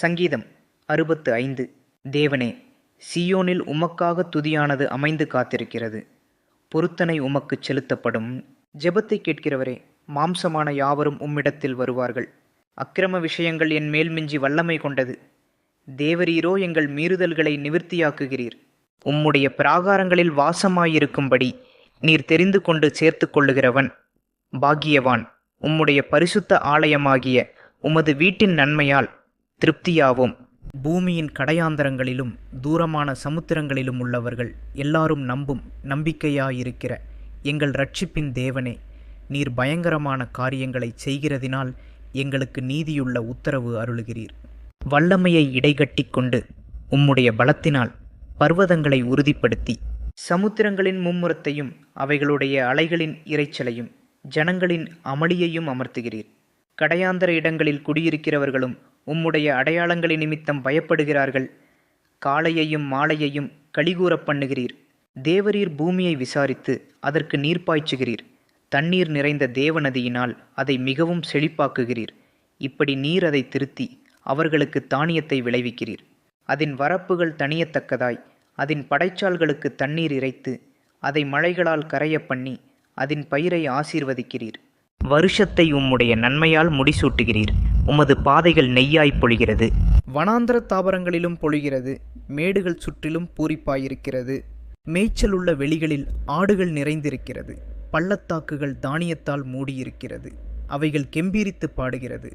சங்கீதம் அறுபத்து ஐந்து. தேவனே சியோனில் உமக்காக துதியானது அமைந்து காத்திருக்கிறது. பொருத்தனை உமக்குச் செலுத்தப்படும். ஜெபத்தை கேட்கிறவரே மாம்சமான யாவரும் உம்மிடத்தில் வருவார்கள். அக்கிரம விஷயங்கள் என் மேல் மிஞ்சி வல்லமை கொண்டது. தேவரீரோ எங்கள் மீறுதல்களை நிவிர்த்தியாக்குகிறீர். உம்முடைய பிராகாரங்களில் வாசமாயிருக்கும்படி நீர் தெரிந்து கொண்டு சேர்த்து கொள்ளுகிறவன் பாக்கியவான். உம்முடைய பரிசுத்த ஆலயமாகிய உமது வீட்டின் நன்மையால் திருப்தியாவோம். பூமியின் கடையாந்தரங்களிலும் தூரமான சமுத்திரங்களிலும் உள்ளவர்கள் எல்லாரும் நம்பும் நம்பிக்கையாயிருக்கிற எங்கள் ரட்சிப்பின் தேவனே நீர் பயங்கரமான காரியங்களைச் செய்கிறதினால் எங்களுக்கு நீதியுள்ள உத்தரவு அருளுகிறீர். வல்லமையை இடைகட்டிக் கொண்டு உம்முடைய பலத்தினால் பர்வதங்களை உறுதிப்படுத்தி சமுத்திரங்களின் மும்முரத்தையும் அவைகளுடைய அலைகளின் இரைச்சலையும் ஜனங்களின் அமளியையும் அமர்த்துகிறீர். கடையாந்தர இடங்களில் குடியிருக்கிறவர்களும் உம்முடைய அடையாளங்களை நிமித்தம் பயப்படுகிறார்கள். காலையையும் மாலையையும் கலிகூறப் பண்ணுகிறீர். தேவரீர் பூமியை விசாரித்து அதற்கு நீர் பாய்ச்சுகிறீர். தண்ணீர் நிறைந்த தேவநதியினால் அதை மிகவும் செழிப்பாக்குகிறீர். இப்படி நீர் அதை திருத்தி அவர்களுக்கு தானியத்தை விளைவிக்கிறீர். அதன் வரப்புகள் தணியத்தக்கதாய் அதன் படைச்சால்களுக்கு தண்ணீர் இறைத்து அதை மழைகளால் கரையப் பண்ணி அதன் பயிரை ஆசீர்வதிக்கிறீர். வருஷத்தை உம்முடைய நன்மையால் முடிசூட்டுகிறீர். உமது பாதைகள் நெய்யாய் பொழிகிறது. வனாந்தர தாவரங்களிலும் பொழிகிறது மேடுகள் சுற்றிலும் பூரிப்பாயிருக்கிறது. மேய்ச்சல் உள்ள வெளிகளில் ஆடுகள் நிறைந்திருக்கிறது பள்ளத்தாக்குகள் தானியத்தால் மூடியிருக்கிறது அவைகள் கெம்பீரித்து பாடுகிறது.